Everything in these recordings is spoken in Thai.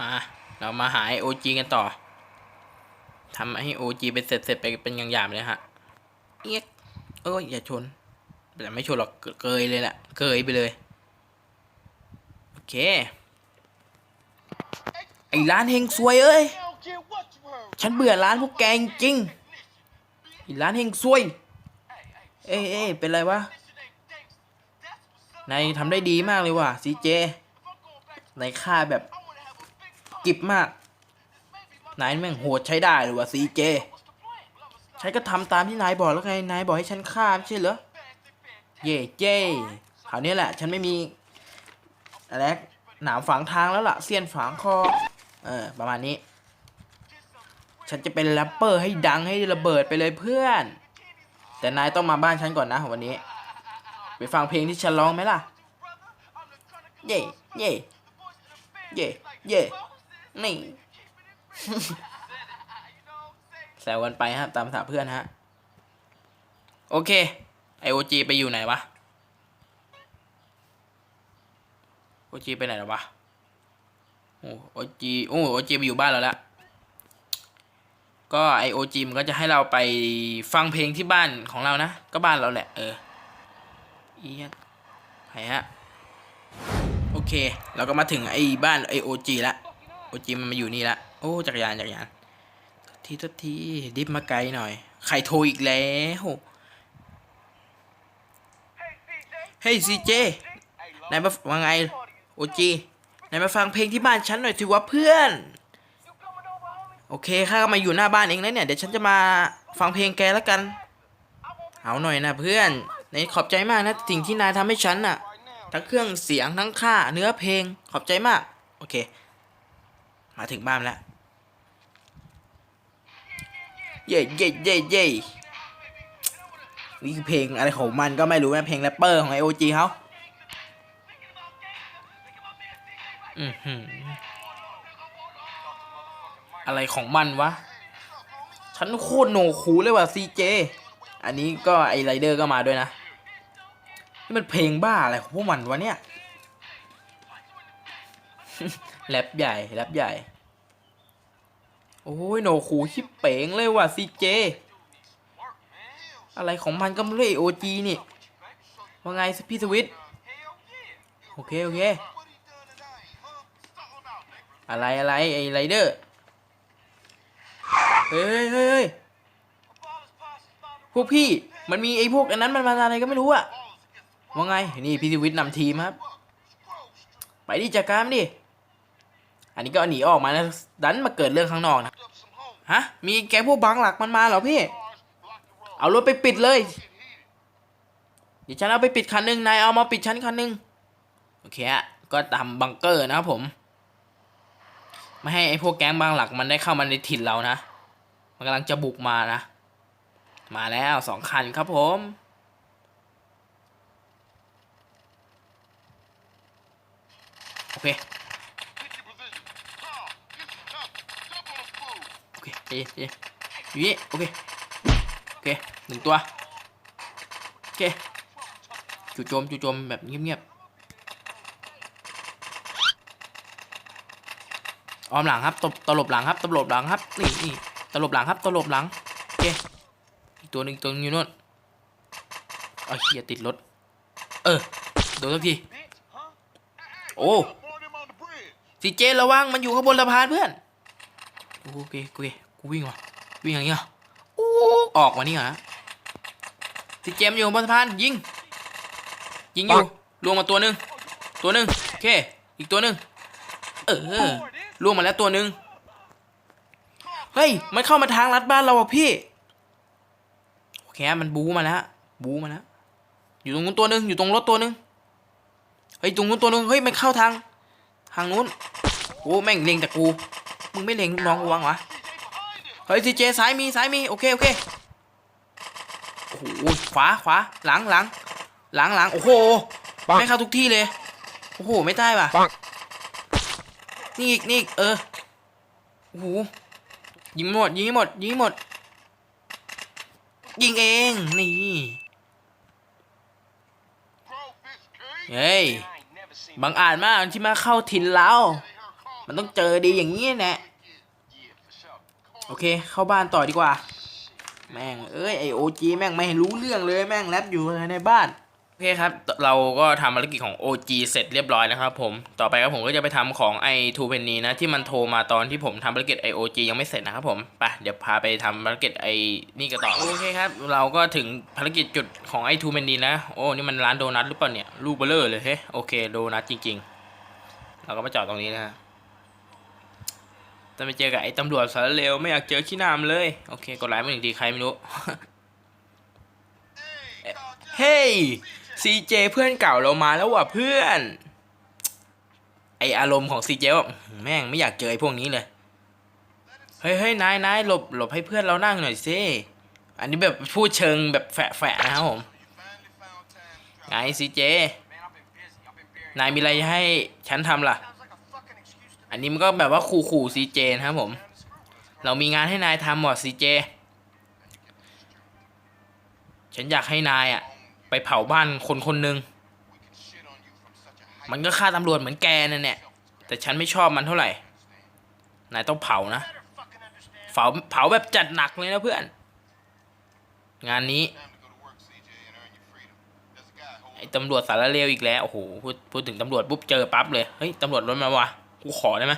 มา เรามาหาไอโอจีกันต่อทำให้โอจีเป็นเสร็จเสร็จๆไปเป็นอย่างหยาบเลยฮะ เอียกเอ้ยอย่าชน แต่ไม่ชนหรอก เกยเลยแหละ เกยไปเลย โอเค ไอร้านเฮงซวยเอ้ย ฉันเบื่อร้านพวกแกจริง อร้านเฮงซวย เอ้ยเอ้เป็นไรวะนายทำได้ดีมากเลยว่ะซีเจนายฆ่าแบบกิบมาก นายแม่งโหดใช้ได้เลยว่ะซีเจฉันก็ทำตามที่นายบอกแล้วไง นายบอกให้ฉันฆ่าไม่ใช่เหรอ เย่เจ้คราวนี้แหละ ฉันไม่มีอะไรหนามฝังทางแล้วล่ะ เสี้ยนฝังคอ เออ ประมาณนี้ ฉันจะเป็นแรปเปอร์ให้ดังให้ระเบิดไปเลยเพื่อน แต่นายต้องมาบ้านฉันก่อนนะวันนี้ ไปฟังเพลงที่ฉันร้องไหมล่ะ เย่เย่เย่เย่นี่แซวกันไปฮะตามภาษาเพื่อนฮะ โอเคไอโอจีไปอยู่ไหนวะโอจีไปไหนแล้ววะโอ้โอจีโอ้โอจีไปอยู่บ้านเราแล้ว ก็ไอโอจีมันก็จะให้เราไปฟังเพลงที่บ้านของเรานะ ก็บ้านเราแหละ เออเอียดไหฮะ โอเค เราก็มาถึงไอ้บ้านไอโอจีละโอจีมันมาอยู่นี่ละ โอ้จักรยานจักรยานทีทุกทีดิฟมาไกลหน่อย ใครโทรอีกแล้วเฮ้ยซีเจนายมาว่าไง โอจีนายมาฟังเพลงที่บ้านฉันหน่อยสิวะเพื่อน โอเคข้าก็มาอยู่หน้าบ้านเองแล้วเนี่ย เดี๋ยวฉันจะมาฟังเพลงแกแล้วกัน เอาหน่อยนะเพื่อนนายขอบใจมากนะสิ่งที่นายทำให้ฉันน่ะ ทั้งเครื่องเสียงทั้งค่า เนื้อเพลงขอบใจมาก โอเค มาถึงบ้านแล้ว เย่เย่เย่เย่นี่คือเพลงอะไรของมันก็ไม่รู้นะเพลงแรปเปอร์ของไอโอจีเขาอือหือ อะไรของมันวะ ฉันโคตรโหนคูเลยว่ะซีเจ อันนี้ก็ไอไรเดอร์ก็มาด้วยนะ นี่มันเพลงบ้าอะไรของพวกมันวะเนี่ย แรปใหญ่ แรปใหญ่ โอ้ยโหนคูชิบเป๋งเลยว่ะซีเจ อะไรของมันก็ไม่รู้โอจีนี่ ว่าไงพี่สวิตโอเค โอเคอะไรอะไรไอไรเดอร์ เฮ้ยเฮ้ยพวกพี่มันมีไอ้พวกอันนั้นมันมาอะไรก็ไม่รู้อะว่าไง นี่พี่สวิตนำทีมครับ ไปดิจัดการมันดิ อันนี้ก็หนีออกมาแล้วดันมาเกิดเรื่องข้างนอกนะ ฮะ มีแกงพวกบางหลักมันมาเหรอพี่ เอารถไปปิดเลย เดี๋ยวฉันเอาไปปิดคันหนึ่งนายเอามาปิดชั้นคันหนึ่งโอเคอะก็ทำบังเกอร์นะครับผม ไม่ให้ไอ้พวกแก๊งบางหลักมันได้เข้ามาในถิ่นเรานะ มันกำลังจะบุกมานะ มาแล้วสองคันครับผมโอเคโอเคเอ๊ะเอ๊ะอยู่นี่โอเคโอเคหนึ่งตัวโอเคจู่โจมจู่โจมแบบเงียบๆออมหลังครับตบตลบหลังครับตลบหลังครับนี่นี่ ตลบหลังครับตลบหลังโอเคอีกตัวหนึ่งอีกตัวหนึงอยู่นู่นเอาเฮียติดรถ เออโดนสักทีโอ้ซีเจระวังมันอยู่ข้างบนสะพานเพื่อนโอเคโอเคกูวิ่งว่ะวิ่งอย่างเงี้ยโอ้ออกมานี่เหรอซีเจมนอยู่บนสะพานยิงยิงอยู่ลวงมาตัวหนึ่งตัวหนึ่งโอเคอีกตัวหนึ่งเออลวงมาแล้วตัวหนึ่ง เฮ้ย มันเข้ามาทางลัดบ้านเราอะพี่ โอเค มันบูมาแล้ว บูมาแล้ว อยู่ตรงนู้นตัวหนึ่งอยู่ตรงรถตัวหนึ่งเฮ้ย ตรงนู้นตัวหนึ่งเฮ้ย มันเข้าทาง ทางนู้น โอ้แม่งเล็งแต่กู มึงไม่เล็งลูกน้องกูวางวะ เฮ้ยซีเจซ้ายมีซ้ายมี โอเค โอเค โอ้โห ขวา ขวา หลังหลัง หลังหลังโอ้โห ไม่เข้าทุกที่เลย โอ้โห ไม่ได้ป่ะปังนี่อีกนี่อีกเออ โอ้โห ยิงหมดยิงหมดยิงหมด ยิงเองนี่เฮ้ยบังอ่าจมากที่มาเข้าถิ่นเรามันต้องเจอดีอย่างนี้แน่โอเค เข้าบ้านต่อดีกว่า แม่ง เอ้ยไอโอจีแม่งไม่รู้เรื่องเลยแม่งแรปอยู่ในบ้าน โอเคครับ เราก็ทำภารกิจของ OG เสร็จเรียบร้อยนะครับผม ต่อไปครับผมก็จะไปทำของไอทูเพนนีนะ ที่มันโทรมาตอนที่ผมทำภารกิจไอโอจียังไม่เสร็จนะครับผม ไป เดี๋ยวพาไปทำภารกิจไอนี่กันต่อ โอเคครับ เราก็ถึงภารกิจจุดของไอทูเพนนีนะ โอ้ นี่มันร้านโดนัทหรือเปล่าเนี่ย ลูกเบลเลอร์เลยเฮ้ยโอเค โดนัทจริง ๆ เราก็มาจอดตรงนี้นะฮะจะไปเจอกับไอ้ตำรวจสารเลว ไม่อยากเจอขี้หนามเลย โอเค กดไลค์มาหนึ่งทีใครไม่รู้ เฮ้ย ซีเจเพื่อนเก่าเรามาแล้วว่ะเพื่อน ไออารมณ์ของซีเจว่าแม่งไม่อยากเจอไอพวกนี้เลย เฮ้ยเฮ้ยนายนายหลบหลบให้เพื่อนเรานั่งหน่อยสิอันนี้แบบพูดเชิงแบบแฝะๆนะครับผม ไงซีเจ นายมีอะไรให้ฉันทำล่ะ อันนี้มันก็แบบว่าขู่ขู่ซีเจนะครับผม เรามีงานให้นายทำหมดซีเจ ฉันอยากให้นายอะ ไปเผาบ้านคนคนหนึ่งมันก็ฆ่าตำรวจเหมือนแกนั่นแหละแต่ฉันไม่ชอบมันเท่าไหร่ นายต้องเผานะ เผาเผาแบบจัดหนักเลยนะเพื่อน งานนี้ไอ้ตำรวจสารเลวอีกแล้ว โอ้โห พูดพูดถึงตำรวจปุ๊บเจอปั๊บเลย เฮ้ย ตำรวจรถมาวะกูขอได้ไหม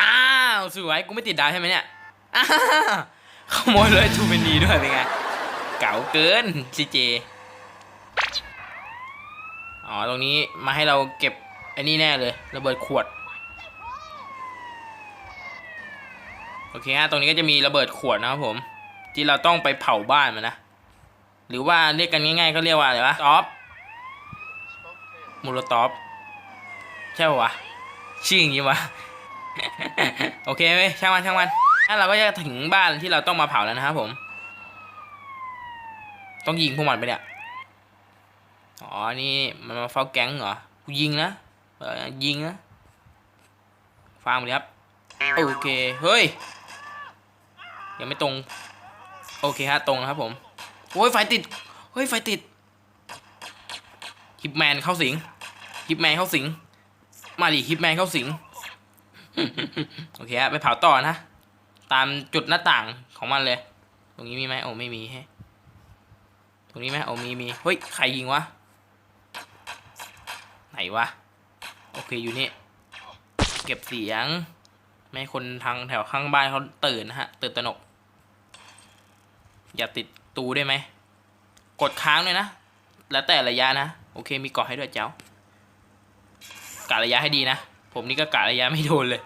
อ้าว สวย กูไม่ติดดาวใช่ไหมเนี่ยอ้าวขโมยเลยทูเมนีด้วยเป็นไง เก๋าเกินซีเจอ๋อ ตรงนี้มาให้เราเก็บไอ้นี่แน่เลยระเบิดขวด โอเคฮะ ตรงนี้ก็จะมีระเบิดขวดนะครับผม ที่เราต้องไปเผาบ้านมันนะ หรือว่าเรียกกันง่ายๆก็เรียกว่าอะไรวะตอปมูโลตอปใช่ปะวะ ชื่ออย่างงี้วะ โอเคไหมช่างมันช่างมันงั้นเราก็จะถึงบ้านที่เราต้องมาเผาแล้วนะครับผม ต้องยิงพวกมันไปเนี่ย อ๋อ นี่มันมาเฝ้าแก๊งเหรอ กูยิงนะเออยิงนะฟังไปเลยครับ โอเค เฮ้ย ยังไม่ตรง โอเคฮะ ตรงนะครับผม โอ้ย ไฟติด เฮ้ย ไฟติดฮิปแมนเข้าสิงฮิปแมนเข้าสิง มาดิฮิปแมนเข้าสิง โอเคฮะ ไปเผาต่อนะ ตามจุดหน้าต่างของมันเลย ตรงนี้มีไหมโอ้ไม่มีฮะ รงนี้ไหมโอ้มีมีเฮ้ยใครยิงวะไหนวะโอเคอยู่นี่เก็บเสียงไม่ให้คนทางแถวข้างบ้านเขาตื่นนะฮะตื่นตระหนก อย่าติดตูได้ไหมกดค้างเลยนะ แล้วแต่ระยะนะ โอเคมีเกาะให้ด้วยเจ้ากะระยะให้ดีนะ ผมนี่ก็กะระยะไม่โดนเลย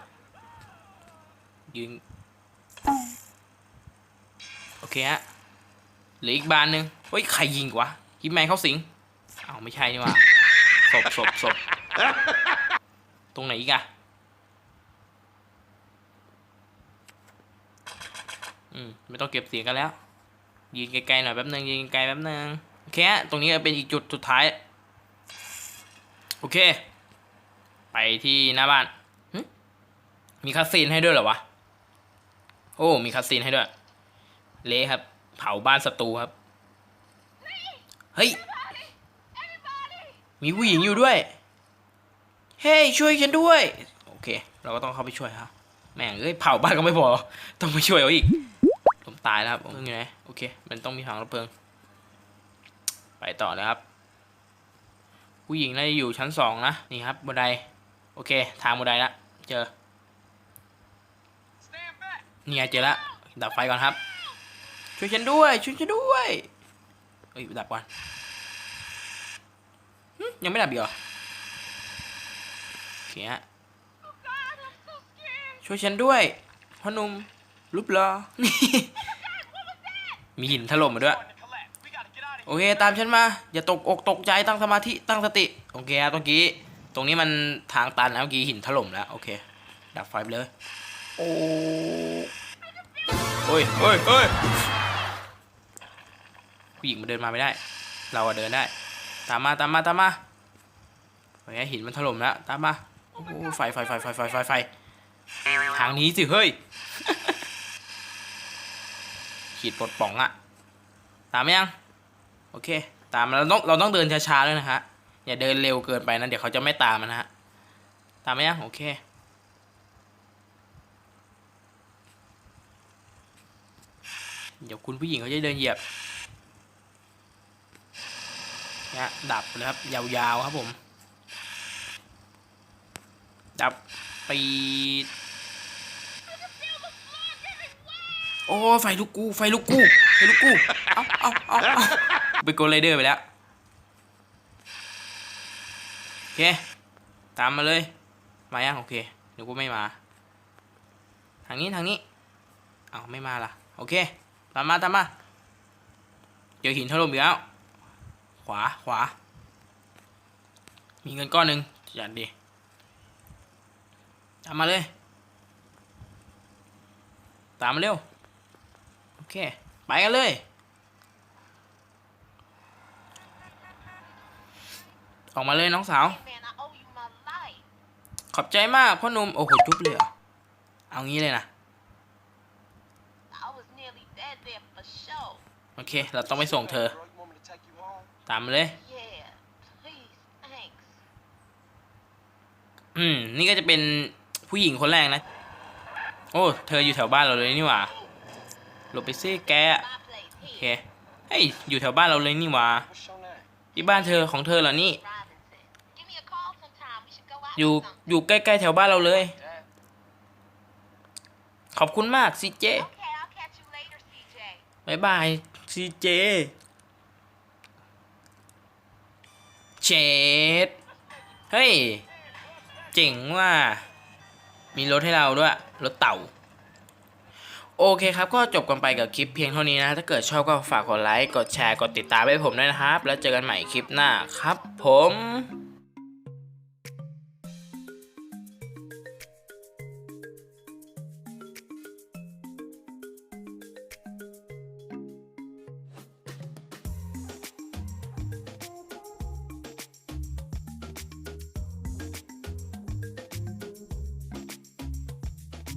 ยืน โอเคฮะ เหลืออีกบานหนึ่ง เฮ้ย ใครยิงวะฮิปแมนเข้าสิงอ้าวไม่ใช่นี่ว่าศพศพศพตรงไหนอีกอะอืมไม่ต้องเก็บเสียงกันแล้ว ยืนไกลๆหน่อยแป๊บนึงยืนไกลแป๊บนึงโอเคตรงนี้เป็นอีกจุดสุดท้าย โอเค ไปที่หน้าบ้านมีคัสซีนให้ด้วยเหรอวะ โอ้ มีคัสซีนให้ด้วย เละครับ เผาบ้านศัตรูครับ เฮ้ย มีผู้หญิงอยู่ด้วย เฮ้ยช่วยฉันด้วย โอเค เราก็ต้องเข้าไปช่วยครับ แม่งเอ้ยเผาบ้านก็ไม่พอ ต้องไปช่วยเขาอีก ผมตายแล้วครับผมอยู่ไหนโอเค มันต้องมีถังระเพลิง ไปต่อนะครับ ผู้หญิงน่าจะอยู่ชั้นสองนะ นี่ครับบันได โอเค ทางบันไดละเจอ เนี่ไงเจอละดับไฟก่อนครับ ช่วยฉันด้วย ช่วยฉันด้วย เอ้ยดับก่อนยังไม่ดับอีกเหรอโอเคฮะช่วยฉันด้วยพ่อหนุ่มรูปหล่อนี่มีหินถล่มมาด้วย โอเค ตามฉันมา อย่าตกอกตกใจตั้งสมาธิตั้งสติ โอเคครับตรงกี้ ตรงนี้มันทางตันแล้วเมื่อกี้หินถล่มแล้ว โอเค ดับไฟไปเลย โอ้ยโอ้ยเฮ้ยเฮ้ย ผู้หญิงมันเดินมาไม่ได้ เราอะเดินได้ ตามมาตามมาตามมาโอเคหินมันถล่มแล้วตามมาโอ้โหไฟไฟไฟไฟไฟไฟไฟทางนี้สิเฮ้ยขีดปลดป่องอะตามไหมยังโอเค ตามเราต้องเราต้องเดินช้าๆด้วยนะฮะอย่าเดินเร็วเกินไปนะเดี๋ยวเขาจะไม่ตามนะฮะตามไหมยังโอเคเดี๋ยวคุณผู้หญิงเขาจะเดินเหยียบ ดับเลยครับ ยาวๆครับผม ดับปีโอ้ไฟลูกกู ไฟลูกกู ไฟลูกกูเอาเอาเอาเอาไปโกลไรเดอร์ไปแล้วโอเค ตามมาเลย มายังโอเคเดี๋ยวกูไม่มา ทางนี้ทางนี้เอาไม่มาล่ะ โอเค ตามมาตามมา เจอหินถล่มอีกแล้ว ขวาขวา มีเงินก้อนหนึ่งจัดดีตามมาเลย ตามมาเร็ว โอเค ไปกันเลย ออกมาเลยน้องสาว Hey man, I owe you my life. ขอบใจมากพ่อหนุ่ม โอ้โห จุ๊บเลยเหรอเอางี้เลยนะ I was nearly dead there for sure. โอเค เราต้องไปส่งเธอ ตามมาเลย Yeah, please, thanks. อืม นี่ก็จะเป็นผู้หญิงคนแรกนะ โอ้ เธออยู่แถวบ้านเราเลยนี่หว่าหลบไปซิแก My place โอเค here. เฮ้ยอยู่แถวบ้านเราเลยนี่หว่า What's your name? ที่บ้านเธอของเธอเหรอนี่ Robinson. Give me a call sometime. We should go out อยู่ or something. อยู่ใกล้ๆแถวบ้านเราเลย Dad? ขอบคุณมากซีเจ Okay, I'll catch you later, CJ. บายบายซีเจ เชดเฮ้ย เจ๋งว่ะมีรถให้เราด้วย รถเต่า โอเคครับ ก็จบกันไปกับคลิปเพียงเท่านี้นะ ถ้าเกิดชอบก็ฝากกดไลค์ กดแชร์ กดติดตามให้ผมด้วยนะครับ แล้วเจอกันใหม่คลิปหน้าครับผม